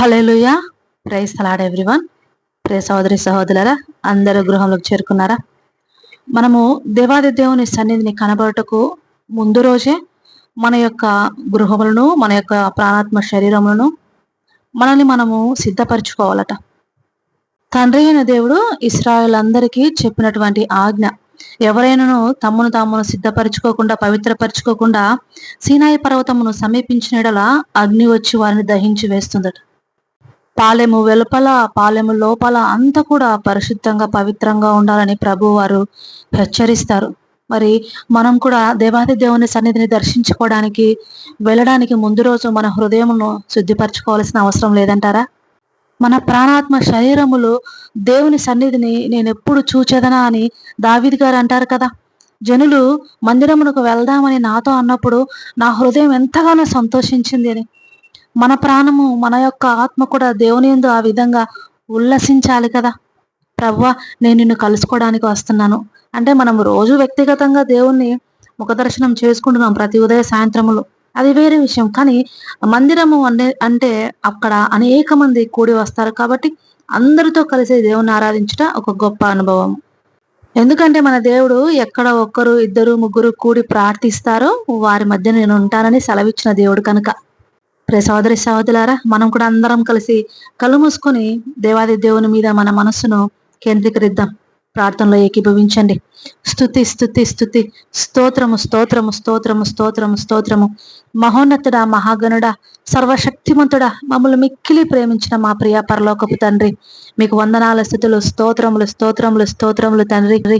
Hallelujah praise the Lord everyone. Pray సహోదరి సహోదరులరా అందరూ గృహంలోకి చేరుకున్నారా? మనము దేవాది దేవుని సన్నిధిని కనబడటకు ముందు రోజే మన యొక్క గృహములను మన యొక్క ప్రాణాత్మ శరీరములను మనల్ని మనము సిద్ధపరచుకోవాలట. తండ్రి అయిన దేవుడు ఇస్రాయల్ అందరికీ చెప్పినటువంటి ఆజ్ఞ ఎవరైనాను తమ్మును తామును సిద్ధపరచుకోకుండా పవిత్రపరచుకోకుండా సీనాయి పర్వతమును సమీపించిన అగ్ని వచ్చి వారిని దహించి వేస్తుందట. పాలెము వెలుపల పాలెము లోపల అంతా కూడా పరిశుద్ధంగా పవిత్రంగా ఉండాలని ప్రభు వారు హెచ్చరిస్తారు. మరి మనం కూడా దేవాది దేవుని సన్నిధిని దర్శించుకోవడానికి వెళ్ళడానికి ముందు రోజు మన హృదయమును శుద్ధిపరచుకోవాల్సిన అవసరం లేదంటారా? మన ప్రాణాత్మ శరీరములు దేవుని సన్నిధిని నేను ఎప్పుడు చూచేదనా అని దావిద్ గారు అంటారు కదా. జనులు మందిరమునకు వెళ్దామని నాతో అన్నప్పుడు నా హృదయం ఎంతగానో సంతోషించింది అని. మన ప్రాణము మన యొక్క ఆత్మ కూడా దేవుని ఎందు ఆ విధంగా ఉల్లసించాలి కదా. ప్రవ్వ నేను నిన్ను కలుసుకోవడానికి వస్తున్నాను. అంటే మనం రోజు వ్యక్తిగతంగా దేవుణ్ణి ముఖ దర్శనం చేసుకుంటున్నాం ప్రతి ఉదయ సాయంత్రములు. అది వేరే విషయం. కానీ మందిరము అనే అంటే అక్కడ అనేక మంది కూడి వస్తారు కాబట్టి అందరితో కలిసి దేవుణ్ణి ఆరాధించట ఒక గొప్ప అనుభవం. ఎందుకంటే మన దేవుడు ఎక్కడ ఒక్కరు ఇద్దరు ముగ్గురు కూడి ప్రార్థిస్తారో వారి మధ్య నేను ఉంటానని సెలవిచ్చిన దేవుడు కనుక. ప్రే సోదరి సహోదరులారా మనం కూడా అందరం కలిసి కళ్ళు మూసుకొని దేవాది దేవుని మీద మన మనస్సును కేంద్రీకరిద్దాం. ప్రార్థనలో ఏకీభవించండి. స్థుతి స్థుతి స్థుతి స్తోత్రము స్తోత్రము స్తోత్రము స్తోత్రము స్తోత్రము. మహోన్నతుడా మహాగణుడా సర్వశక్తిమంతుడా మమ్మల్ని మిక్కిలి ప్రేమించిన మా ప్రియ పరలోకపు తండ్రి. మీకు వందనాల స్థుతులు స్తోత్రములు స్తోత్రములు స్తోత్రములు తండ్రి.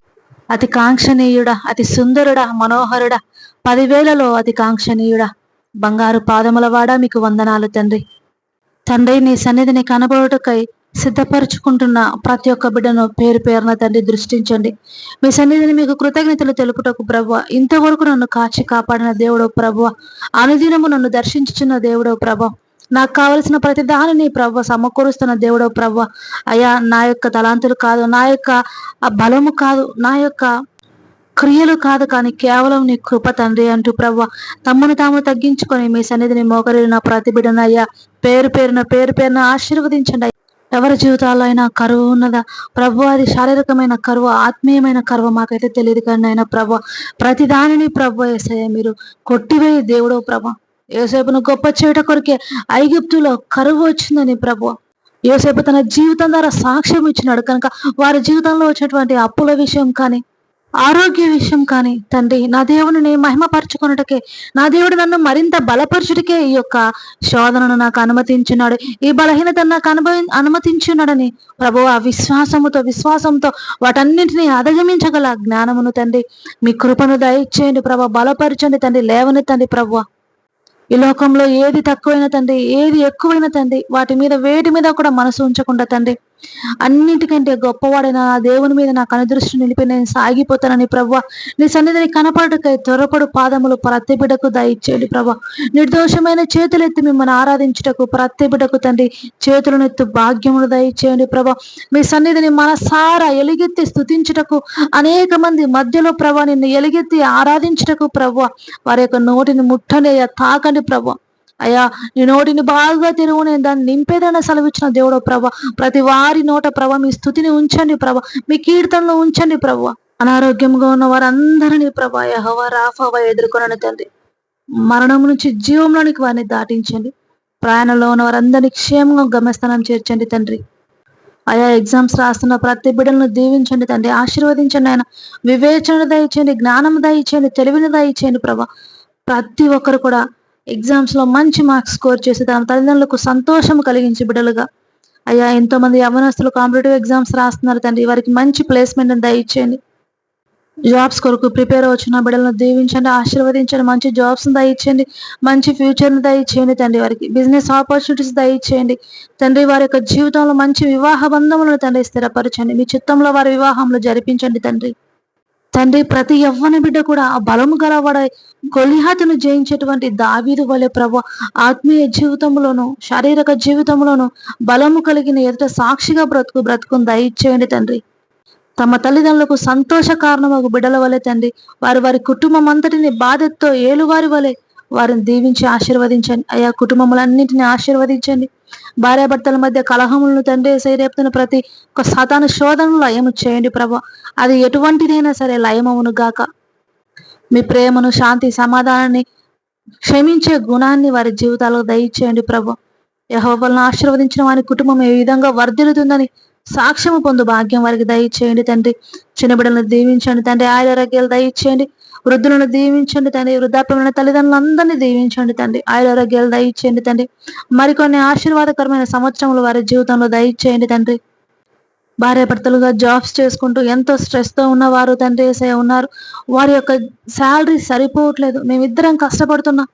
అతి కాంక్షణీయుడా అతి సుందరుడా మనోహరుడా. పదివేలలో అతి కాంక్షణీయుడా బంగారు పాదములవాడా మీకు వందనాలు తండ్రి. తండ్రి నీ సన్నిధిని కనబడుటకై సిద్ధపరుచుకుంటున్న ప్రతి ఒక్క బిడ్డను పేరు పేరున తండ్రి దృష్టించండి. మీ సన్నిధిని మీకు కృతజ్ఞతలు తెలుపుటకు ప్రభు ఇంతవరకు నన్ను కాచి కాపాడిన దేవుడో ప్రభు అనుదినము నన్ను దర్శించుచున్న దేవుడో ప్రభు నాకు కావలసిన ప్రతి దానిని ప్రభు సమకూరుస్తున్న దేవుడో ప్రభు అయ్యా నా యొక్క తలాంతులు కాదు నా యొక్క బలము కాదు నా యొక్క క్రియలు కాదు కానీ కేవలం నీ కృప తండ్రి అంటూ ప్రవ్వ తమ్మును తాము తగ్గించుకొని మీ సన్నిధిని మోకరిన ప్రతిబిడనయ్యా పేరు పేరున పేరు పేరున ఆశీర్వదించండి ఎవరి జీవితాల్లో అయినా కరువు ఉన్నదా? ప్రభు అది శారీరకమైన కరువు ఆత్మీయమైన కరువు మాకైతే తెలియదు కానీ అయినా ప్రభు ప్రతి దానిని ప్రభు ఏసయ్య మీరు కొట్టివేయి దేవుడో ప్రభు ఏసేపును గొప్ప చేయట కొరికే ఐగుప్తులో కరువు వచ్చిందని ప్రభు ఏసేపు తన జీవితం ద్వారా సాక్ష్యం ఇచ్చినాడు కనుక వారి జీవితంలో వచ్చేటువంటి అప్పుల విషయం కానీ ఆరోగ్య విషయం కానీ తండ్రి నా దేవుని మహిమపరచుకున్నటకే నా దేవుడు నన్ను మరింత బలపరచుటకే ఈ యొక్క శోధనను నాకు అనుమతించున్నాడు ఈ బలహీనత నాకు అనుభవి అనుమతించున్నాడని ప్రభు ఆ విశ్వాసముతో విశ్వాసంతో వాటన్నింటినీ అధిగమించగల జ్ఞానమును తండ్రి మీ కృపను దయచేయండి ప్రభు బలపరచండి తండ్రి లేవని తండ్రి ప్రభు. ఈ లోకంలో ఏది తక్కువైన తండ్రి ఏది ఎక్కువైన తండ్రి వాటి మీద వేటి మీద కూడా మనసు ఉంచకుండా తండ్రి అన్నిటికంటే గొప్పవాడైన నా దేవుని మీద నాకు అనుదృష్టి నిలిపి నేను సాగిపోతానని ప్రభు నీ సన్నిధిని కనపడకై త్వరపడు పాదములు ప్రతి బిడకు దయచేయండి ప్రభు నిర్దోషమైన చేతులెత్తి మిమ్మల్ని ఆరాధించుటకు ప్రతి బిడకు తండ్రి చేతులనెత్తు భాగ్యములు దయచేయండి ప్రభ మీ సన్నిధిని మనసారా ఎలుగెత్తి స్థుతించుటకు అనేక మంది మధ్యలో ప్రభా నిన్ను ఎలుగెత్తి ఆరాధించుటకు ప్రభు వారి యొక్క నోటిని ముట్టనేయ తాకండి ప్రభా అయ్యా నీ నోటిని బాగా తిరుగు నేను దాన్ని నింపేదైనా సెలవిచ్చిన దేవుడు ప్రభ. ప్రతి వారి నోట ప్రభ మీ స్థుతిని ఉంచండి ప్రభ. మీ కీర్తనలో ఉంచండి ప్రభ. అనారోగ్యంగా ఉన్న వారందరినీ ప్రభ యహవ రాఫవ ఎదుర్కొనని తండ్రి. మరణం నుంచి జీవంలోనికి వారిని దాటించండి. ప్రయాణంలో ఉన్న వారందరినీ క్షేమంగా గమ్యస్థానం చేర్చండి తండ్రి. ఆయా ఎగ్జామ్స్ రాస్తున్న ప్రతి బిడ్డలను దీవించండి తండ్రి. ఆశీర్వదించండి ఆయన. వివేచన దయచేయండి జ్ఞానం దయచేయండి తెలివిని దయచేయండి ప్రభ. ప్రతి ఒక్కరు కూడా ఎగ్జామ్స్లో మంచి మార్క్స్ స్కోర్ చేసి తన తల్లిదండ్రులకు సంతోషం కలిగించి బిడ్డలుగా. అయ్యా ఎంతో మంది యవనస్తులు కాంపిటేటివ్ ఎగ్జామ్స్ రాస్తున్నారు తండ్రి. వారికి మంచి ప్లేస్మెంట్ దయచేయండి. జాబ్స్ కొరకు ప్రిపేర్ అవుతున్న బిడ్డలను దీవించండి ఆశీర్వదించండి మంచి జాబ్స్ దయచేయండి మంచి ఫ్యూచర్ని దయచేయండి తండ్రి వారికి. బిజినెస్ ఆపర్చునిటీస్ దయచేయండి. తండ్రి వారి యొక్క జీవితంలో మంచి వివాహ బంధములను తండ్రి స్థిరపరచండి. మీ చిత్తంలో వారి వివాహంలో జరిపించండి తండ్రి. తండ్రి ప్రతి యవ్వని బిడ్డ కూడా ఆ బలము గలవాడ కొలిహాతను జయించేటువంటి దావీదు వలె ప్రభు ఆత్మీయ జీవితంలోను శారీరక జీవితంలోను బలము కలిగిన ఎదుట సాక్షిగా బ్రతుకు బ్రతుకుని దయచేయండి తండ్రి. తమ తల్లిదండ్రులకు సంతోష కారణమగు బిడ్డల వలె తండ్రి వారి వారి కుటుంబం అంతటిని బాధతో ఏలువారి వలె వారిని దీవించి ఆశీర్వదించండి. అయ్యా కుటుంబములన్నింటిని ఆశీర్వదించండి. భార్యాభర్తల మధ్య కలహములను తండ్రి సైరేపుతున్న ప్రతి ఒక్క సాతాను శోధనలు లయము చేయండి ప్రభా. అది ఎటువంటిదైనా సరే లయమవును గాక. మీ ప్రేమను శాంతి సమాధానాన్ని క్షమించే గుణాన్ని వారి జీవితాలకు దయచేయండి ప్రభు. యహోవలను ఆశీర్వదించిన వారి కుటుంబం ఏ విధంగా వర్ధిల్లుతుందని సాక్ష్యము పొందు భాగ్యం వారికి దయచేయండి తండ్రి. చిన్నబిడ్డలను దీవించండి తండ్రి. ఆయురారోగ్యాలు దయచేయండి. వృద్ధులను దీవించండి తండ్రి వృద్ధాప్యమైన తల్లిదండ్రులందరినీ దీవించండి తండ్రి. ఆయురారోగ్యాలు దయచేయండి తండ్రి. మరికొన్ని ఆశీర్వాదకరమైన సంవత్సరములు వారి జీవితంలో దయచేయండి తండ్రి. భార్యాభర్తలుగా జాబ్స్ చేసుకుంటూ ఎంతో స్ట్రెస్తో ఉన్నవారు తండ్రి ఉన్నారు. వారి యొక్క శాలరీ సరిపోవట్లేదు. మేమిద్దరం కష్టపడుతున్నాం.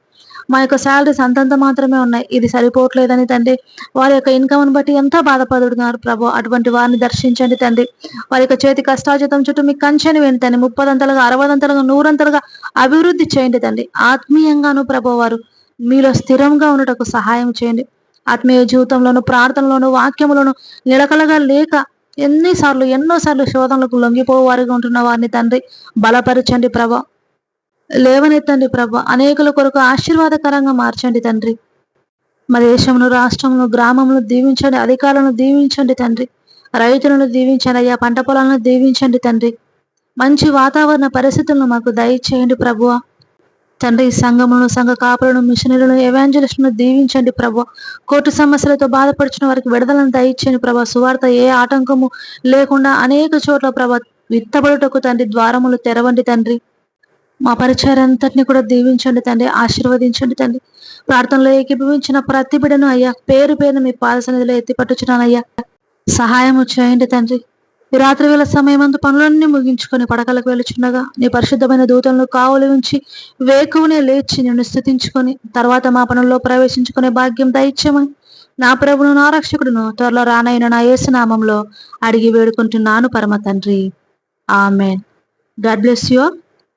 మా యొక్క శాలరీస్ అంతంత మాత్రమే ఉన్నాయి. ఇది సరిపోవట్లేదని తండ్రి. వారి యొక్క ఇన్కమ్ని బట్టి ఎంతో బాధపడుతున్నారు ప్రభు? అటువంటి వారిని దర్శించండి తండ్రి. వారి యొక్క చేతి కష్టాజితం చుట్టూ మీ కంచెని తండ్రి. ముప్పదంతలుగా అరవదంతలుగా నూరంతలుగా అభివృద్ధి చేయండి తండ్రి. ఆత్మీయంగాను ప్రభు వారు మీలో స్థిరంగా ఉండటకు సహాయం చేయండి. ఆత్మీయ జీవితంలోను ప్రార్థనలోను వాక్యములను నిలకలగా లేక ఎన్నిసార్లు ఎన్నోసార్లు శోధనలకు లొంగిపోవారుగా ఉంటున్న వారిని తండ్రి బలపరచండి ప్రభా. లేవనెత్తండి ప్రభ. అనేకుల కొరకు ఆశీర్వాదకరంగా మార్చండి తండ్రి. మా దేశమును రాష్ట్రమును గ్రామమును దీవించండి అధికారులను దీవించండి తండ్రి. రైతులను దీవించండి అయ్యా పంట పొలాలను దీవించండి తండ్రి. మంచి వాతావరణ పరిస్థితులను మాకు దయచేయండి ప్రభువ తండ్రి సంఘములను సంఘ కాపులను మిషనరీలను ఎవాంజలిస్టును దీవించండి ప్రభు. కోర్టు సమస్యలతో బాధపడుచున్న వారికి విడుదలను దయచేయండి ప్రభా. సువార్త ఏ ఆటంకము లేకుండా అనేక చోట్ల ప్రభ విత్తబడుటకు తండ్రి ద్వారములు తెరవండి తండ్రి. మా పరిచయంతటిని కూడా దీవించండి తండ్రి ఆశీర్వదించండి తండ్రి. ప్రార్థనలో ఏకీభవించిన ప్రతి బిడను అయ్యా పేరు పేరు మీ పాదసన్నిధిలో ఎత్తిపట్టుచున్నానయ్యా. సహాయం చేయండి తండ్రి. ఈ రాత్రి వేళ సమయమందు పనులన్నీ ముగించుకొని పడకలకు వెళుచుండగా నీ పరిశుద్ధమైన దూతలను కావులు ఉంచి వేకువనే లేచి నిన్ను స్థుతించుకొని తర్వాత మా పనుల్లో ప్రవేశించుకునే భాగ్యం దయచేమని నా ప్రభును నా రక్షకుడును త్వరలో రానైన నా యేసునామంలో అడిగి వేడుకుంటున్నాను పరమ తండ్రి. Amen. God bless you